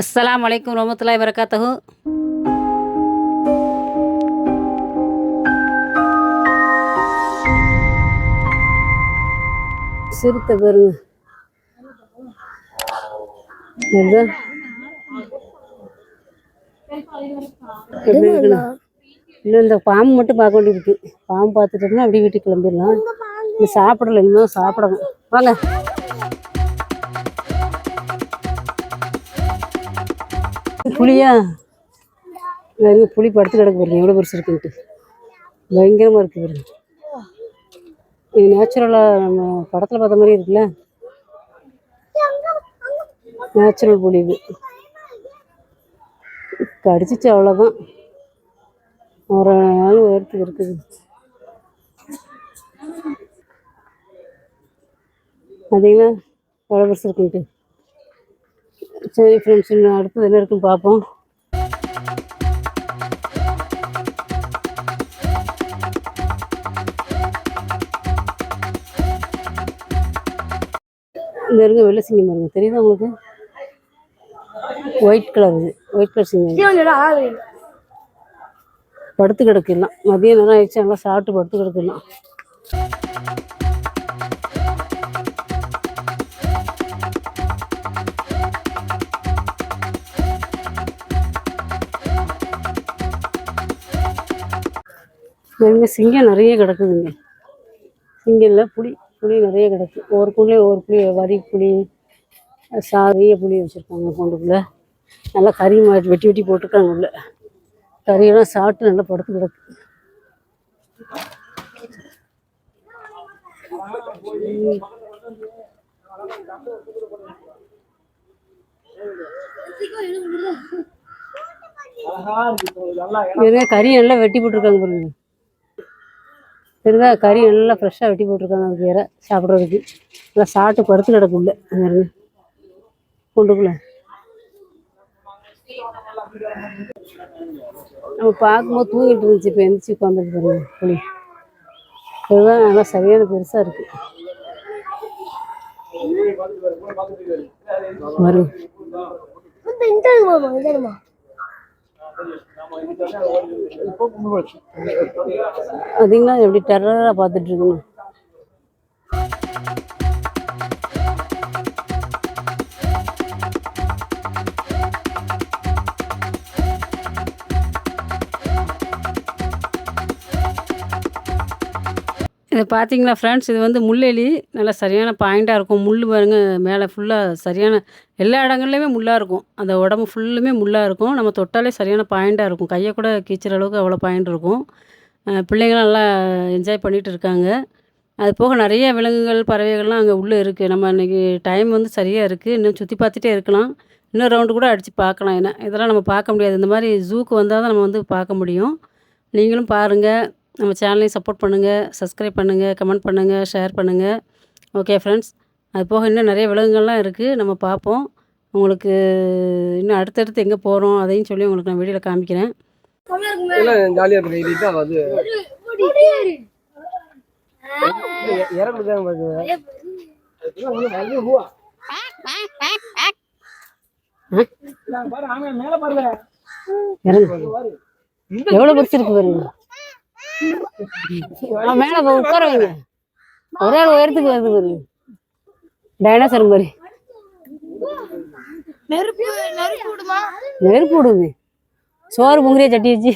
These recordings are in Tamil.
அஸ்ஸலாமு அலைக்கும் வரமத்துல்லாஹி வரகாத்தஹு சிறுத்தை பாருங்க. இன்னும் இந்த பாம்பு மட்டும் பார்க்க வேண்டியிருக்கு. பாம்பு பார்த்துட்டோம்னா அப்படியே வீட்டுக்கு கிளம்பிடலாம். சாப்பிடல இன்னும் சாப்பிடணும். வாங்க. புளியா? நிறைய புளி படுத்து கிடக்கு பாருங்க. எவ்வளோ பெருசு இருக்குன்ட்டு. பயங்கரமாக இருக்குது பாருங்க. இது நேச்சுரலாக நம்ம படத்தில் பார்த்த மாதிரி இருக்குல்ல? நேச்சுரல் புளி இது. கடிச்சிச்சு அவ்வளோதான் ஒரு நாள் உயரத்துக்கு இருக்குது. பார்த்தீங்களா எவ்வளோ பெருசு இருக்குன்ட்டு. சரி ஃப்ரெண்ட்ஸ் இன்னும் அடுத்தது என்ன இருக்குன்னு பார்ப்போம். இந்த இருக்க வெள்ளை சிங்கம் பாருங்க தெரியுதா உங்களுக்கு? ஒயிட் கலர் இது. ஒயிட் கலர் சிங்கம் படுத்து கிடக்கலாம் மதிய நேரம் ஆயிடுச்சு நல்லா சாப்பிட்டு படுத்து கிடக்கலாம் இங்கே சிங்கம் நிறைய கிடக்குதுங்க. சிங்கம் இல்லை புளி புளி நிறைய கிடக்கு. ஒவ்வொரு புள்ளையும் ஒவ்வொரு புளி வரி புளி சாரிய புளி வச்சுருக்காங்க கொண்டுக்குள்ளே. நல்லா கறி மா வெட்டி வெட்டி போட்டிருக்காங்க உள்ள. கறியெல்லாம் சாப்பிட்டு நல்லா படுத்து கிடக்கு. கறி நல்லா வெட்டி போட்டிருக்காங்க பாருங்க. சரிதா கறி நல்லா ஃப்ரெஷ்ஷாக வெட்டி போட்டிருக்காங்க அதுக்கு வேற சாப்பிட்றதுக்கு. நல்லா சாப்பிட்டு படுத்து கிடக்கு உள்ள. கொண்டுக்குள்ள. நம்ம பார்க்கும்போது தூங்கிட்டு இருந்துச்சு இப்போ எந்திரிச்சு உட்காந்துட்டு பாருங்க புளி இதுதான் நல்லா சரியான பெருசாக இருக்குது வரும் அதுங்களா எப்படி டெரராக பார்த்துட்ருக்கோம் இது பார்த்தீங்களா ஃப்ரெண்ட்ஸ் இது வந்து முள்ளெலி. நல்லா சரியான பாயிண்ட்டாக இருக்கும். முள் பாருங்க மேலே ஃபுல்லாக சரியான எல்லா இடங்கள்லையுமே முள்ளாக இருக்கும். அந்த உடம்பு ஃபுல்லுமே முள்ளாக இருக்கும். நம்ம தொட்டாலே சரியான பாயிண்ட்டாக இருக்கும். கையை கூட கீச்சுற அளவுக்கு அவ்வளோ பாயிண்ட் இருக்கும். பிள்ளைங்களாம் நல்லா என்ஜாய் பண்ணிகிட்டு இருக்காங்க. அது போக நிறைய விலங்குகள் பறவைகள்லாம் அங்கே உள்ளே இருக்குது நம்ம இன்றைக்கி டைம் வந்து சரியாக இருக்குது இன்னும் சுற்றி பார்த்துட்டே இருக்கலாம். இன்னும் ரவுண்டு கூட அடித்து பார்க்கலாம். ஏன்னா இதெல்லாம் நம்ம பார்க்க முடியாது. இந்த மாதிரி ஜூக்கு வந்தால் தான் நம்ம வந்து பார்க்க முடியும். நீங்களும் பாருங்கள் நம்ம சேனலையும் சப்போர்ட் பண்ணுங்கள் சப்ஸ்கிரைப் பண்ணுங்கள் கமெண்ட் பண்ணுங்கள் ஷேர் பண்ணுங்கள் ஓகே ஃப்ரெண்ட்ஸ் அது போக இன்னும் நிறைய விலங்குகள்லாம் இருக்குது நம்ம பார்ப்போம். உங்களுக்கு இன்னும் அடுத்தடுத்து எங்கே போகிறோம் அதையும் சொல்லி உங்களுக்கு நான் வீடியோவில் காமிக்கிறேன். எல்லாம் ஜாலியா இருக்கு. இது தான் அது இறந்து தான் பாருங்க. இறங்கு. எவ்வளோ பெருசு இருக்கு பாருங்க. மேலே உட்கார வைங்க. ஒரே ஆள் உயரத்துக்கு வருது டைனோசர் மாதிரி. நெருப்பு நெருப்பு விடுமா? நெருப்பு விடுது. சோறு பொங்குறிய சட்டி வச்சு.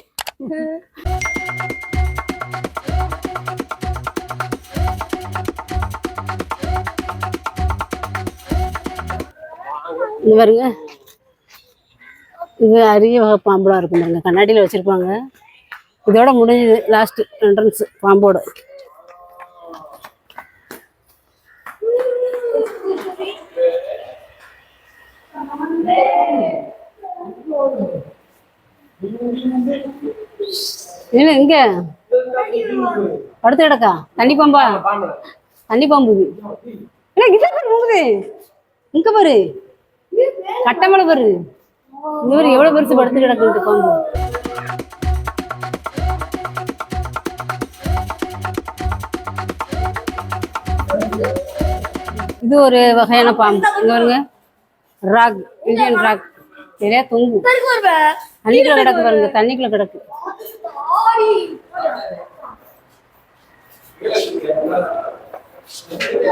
பாருங்க. இது அரிய வகை பாம்புலாம் இருக்கும் பாருங்க. கண்ணாடியில் வச்சுருப்பாங்க. இதோட முடிஞ்சது லாஸ்ட் என்ட்ரன்ஸ் பாம்போட என்ன எங்க? படுத்து கிடக்கா? தண்ணி பாம்பா? தண்ணி பாம்பு என்ன கிட்ட பாரு இங்க பாரு. கட்டமலை பாரு. இந்த எவ்வளவு பெருசு படுத்து கிடக்கு பாம்பு இது ஒரு வகையான பாம்பு இங்க பாருங்க. ராக் இந்தியன் ராக் நிறைய தொங்கு. தண்ணிக்குள்ள கிடக்கு பாருங்க. தண்ணிக்குள்ள கிடக்கு.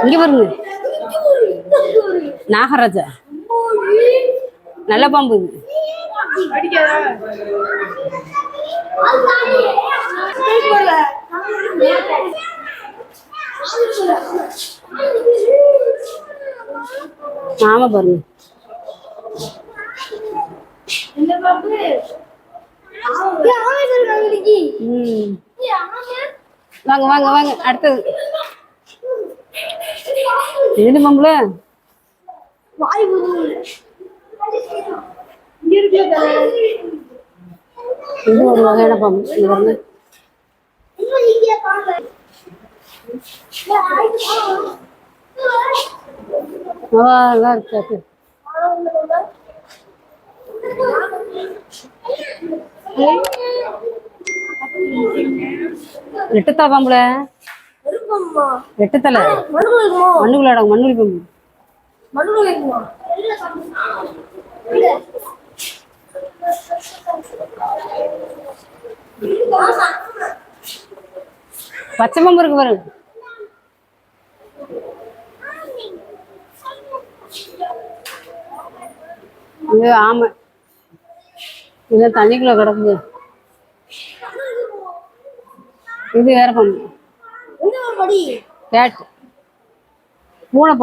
இங்க பாருங்க. நாகராஜா. நல்ல பாம்பு இது. ஆமா பாருங்க வாங்க வாங்க வாங்க அடுத்தது. எது பாம்புல இது ஒரு வகையான பாம்பு இங்க பாருங்க. ஆ நல்லா இருக்காது. எட்டுத்தலை பாம்புல எட்டுத்தலை மண்ணுக்குள்ள அடங்கும் மண்ணுளி பாம்பு பச்சை பாம்பு இருக்கு பாருங்க. இது ஆமை. இது தண்ணிக்குள்ள கிடக்குது. இது வேற பாம்பு. கேட் பூனை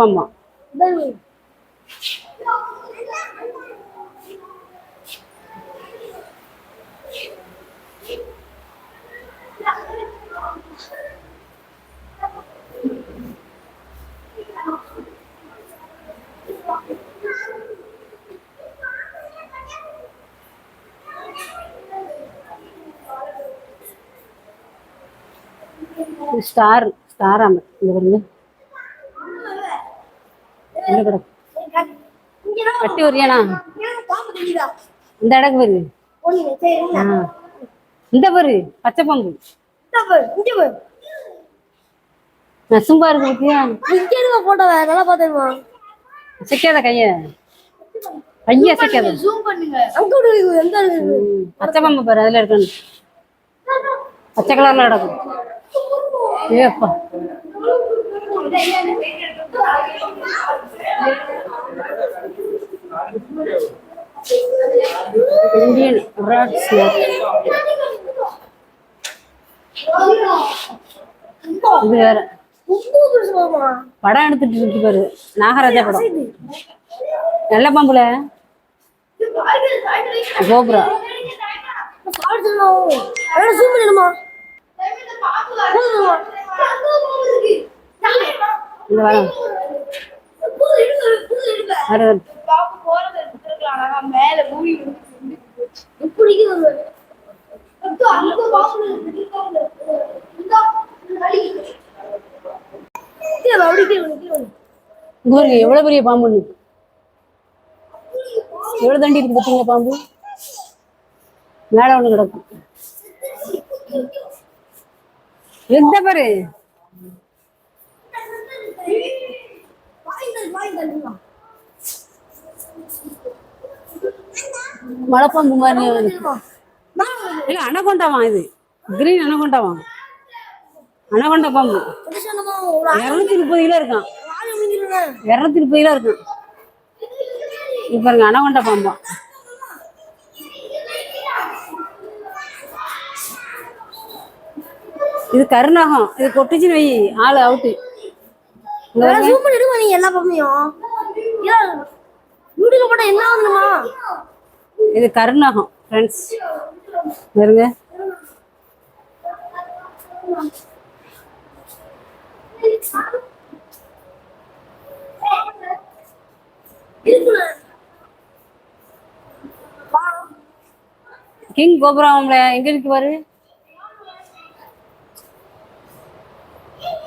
ஸ்டார் ஸ்டார் ஆமை இந்த பாருங்க. என்ன கட்டி வரியானா இந்த இடக்கு பாரு. இந்த பாரு பச்சை பாம்பு நசும்பா இருக்கு பத்தியா போட்டோ நல்லா அசைக்காத கைய. கைய அசைக்காத. ஜூம் பண்ணுங்க அங்க விடு எந்த பச்சை பாம்பு பாரு அதுல இருக்கணும். பச்சை கலர்ல கிடக்கும் ஏப்பா இந்தியன் ராட் ஸ்னேக் இது வேற. படம் எடுத்துட்டு இருக்கு பாரு. நாகராஜா படம். நல்ல பாம்புல. கோபுரா. ஜூம் பண்ணிடுமா இந்த வர பாருங்க எவ்வளவு பெரிய பாம்புன்னு எவ்வளவு தண்டி இருக்கு பாத்தீங்களா பாம்பு? மேல ஒண்ணு கிடக்கும் எந்த பாரு? மலைப்பாம்பு மாதிரி இருக்கு. இல்ல அனகொண்டாவா இது? கிரீன் அனகொண்டாவா? அனகொண்டா பாம்பு. இரநூத்தி முப்பது கிலோ இருக்கான். இருநூத்தி முப்பது கிலோ இருக்கும் இப்ப பாருங்க அனகொண்டா பாம்பா. இது கருநாகம் இது கொட்டுச்சுன்னு வை ஆளு அவுட்டு. ஜூம் பண்ணிடுமா நீ எல்லா பம்மையும் வீட்டுக்கு போட்டா என்ன ஆகணுமா? இது கருநாகம் ஃப்ரெண்ட்ஸ் பாருங்க. கிங் கோபுராமல எங்க இருக்கு பாரு இங்க பாரு ம் ம் இல்ல ரெட்டத்துல பாம்பா அவளு அவளு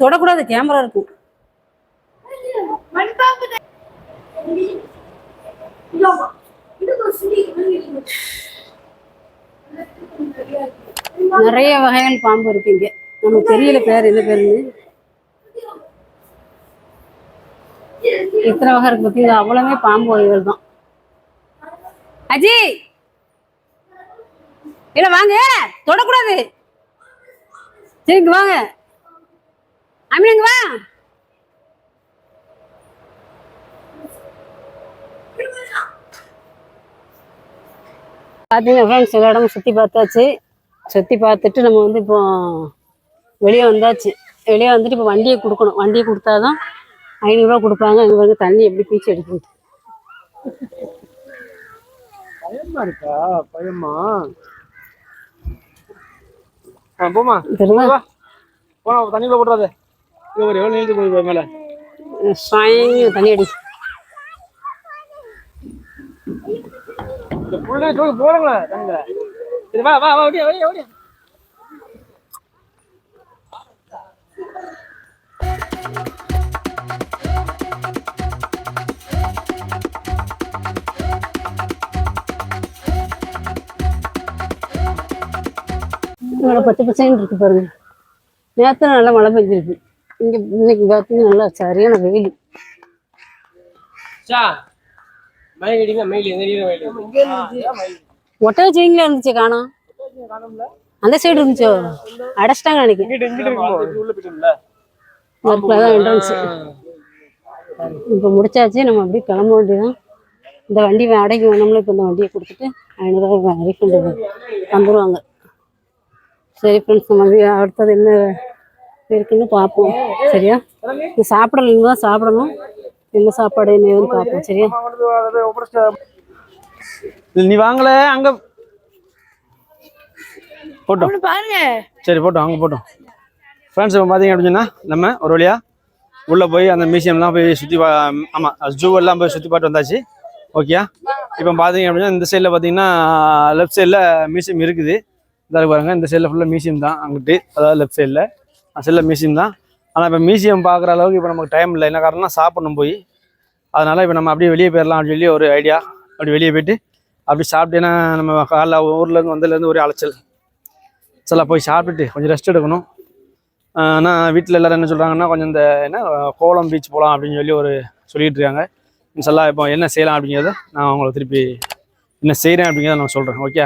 தொடக்கூடாது கேமரா இருக்கும் நிறைய வகையான பாம்பு இருக்கு இங்க. நமக்கு தெரியல பேர் என்ன பேருன்னு. எத்தனை வகை இருக்கு பார்த்தீங்களா அவ்வளவுமே பாம்பு வகைகள் தான். அஜி! இல்ல வாங்க தொடக்கூடாது. சரி இங்க வாங்க. அமீன் இங்க வா. பார்த்தீங்கன்னா ஃப்ரெண்ட்ஸ் எல்லா இடமும் சுற்றி பார்த்தாச்சு. சுற்றி பார்த்துட்டு நம்ம வந்து இப்போ வெளியே வந்தாச்சு. வெளியே வந்துட்டு இப்போ வண்டியை கொடுக்கணும். வண்டியை கொடுத்தாதான் ஐநூறுரூவா கொடுப்பாங்க அங்கே வந்து தண்ணி எப்படி பீச்சு எடுக்குது பயமா இருக்கா? பயமா? போமா தெரியுமா? போனா தண்ணியில போட்டுறாத. ஒரு எவ்வளவு நீந்து போய் மேல? தண்ணி அடி இந்த புள்ள தூக்கி போடுங்களே சரி வா வா வா ஓடியா ஓடியா ஓடியா. இவ்வளோ பச்சை பச்சைன்னு இருக்கு பாருங்க. நேற்று நல்லா மழை பெஞ்சிருக்கு. இங்கே இன்னைக்கு பார்த்தீங்கன்னா நல்லா சரியான வெயில். சா மயில் அடிங்க மயில் எந்த அடிங்க மயில்? இங்க இருந்துச்சு ஒட்டை செயின்ல இருந்துச்சு காணோம் அந்த சைடு இருந்துச்சோ? அடைச்சிட்டாங்க நினைக்கிறேன் இப்போ முடிச்சாச்சு நம்ம அப்படியே கிளம்ப வேண்டியதான் இந்த வண்டி அடைக்கு வேணும்ல இப்போ இந்த வண்டியை கொடுத்துட்டு ஐநூறுரூவா ரீஃபண்ட் வந்துடுவாங்க சரி ஃப்ரெண்ட்ஸ் நம்ம அடுத்தது என்ன இருக்குன்னு பார்ப்போம். சரியா? இது சாப்பிடலாம் தான் சாப்பிடணும். என்ன சாப்பாடு என்ன ஏதுன்னு பார்ப்போம் சரியா? நீ வாங்கல அங்க. போட்டோம் பாருங்க. சரி போட்டோம் அங்கே போட்டோம் ஃப்ரெண்ட்ஸ் இப்போ பார்த்தீங்க அப்படின்னா நம்ம ஒரு வழியா உள்ளே போய் அந்த மியூசியம்லாம் போய் சுற்றி பா ஆமாம் ஜூ எல்லாம் போய் சுற்றி பார்த்து வந்தாச்சு. ஓகேயா இப்போ பார்த்தீங்க அப்படின்னா இந்த சைடில் பார்த்தீங்கன்னா லெஃப்ட் சைடில் மியூசியம் இருக்குது. இதாக பாருங்க. இந்த சைடில் ஃபுல்லாக மியூசியம் தான். அங்கிட்டு அதாவது லெஃப்ட் சைடில் அந்த சைடில் மியூசியம் தான். ஆனால் இப்போ மியூசியம் பார்க்குற அளவுக்கு இப்போ நமக்கு டைம் இல்லை. என்ன காரணம்னா சாப்பிடணும் போய். அதனால் இப்போ நம்ம அப்படியே வெளியே போயிடலாம் அப்படின்னு சொல்லி ஒரு ஐடியா அப்படி வெளியே போயிட்டு அப்படி சாப்பிட்டேன்னா நம்ம காலைல ஊர்லேருந்து வந்ததுலேருந்து ஒரே அலைச்சல். சில போய் சாப்பிட்டுட்டு கொஞ்சம் ரெஸ்ட் எடுக்கணும். ஆனால் வீட்டில் எல்லோரும் என்ன சொல்கிறாங்கன்னா கொஞ்சம் இந்த என்ன கோலம் பீச் போகலாம் அப்படின்னு சொல்லி ஒரு சொல்லிகிட்டு இருக்காங்க. இன்சல்லா இப்போ என்ன செய்யலாம் அப்படிங்கிறத நான் உங்களுக்கு திருப்பி என்ன செய்கிறேன் அப்படிங்கிறத நான் சொல்கிறேன் ஓகே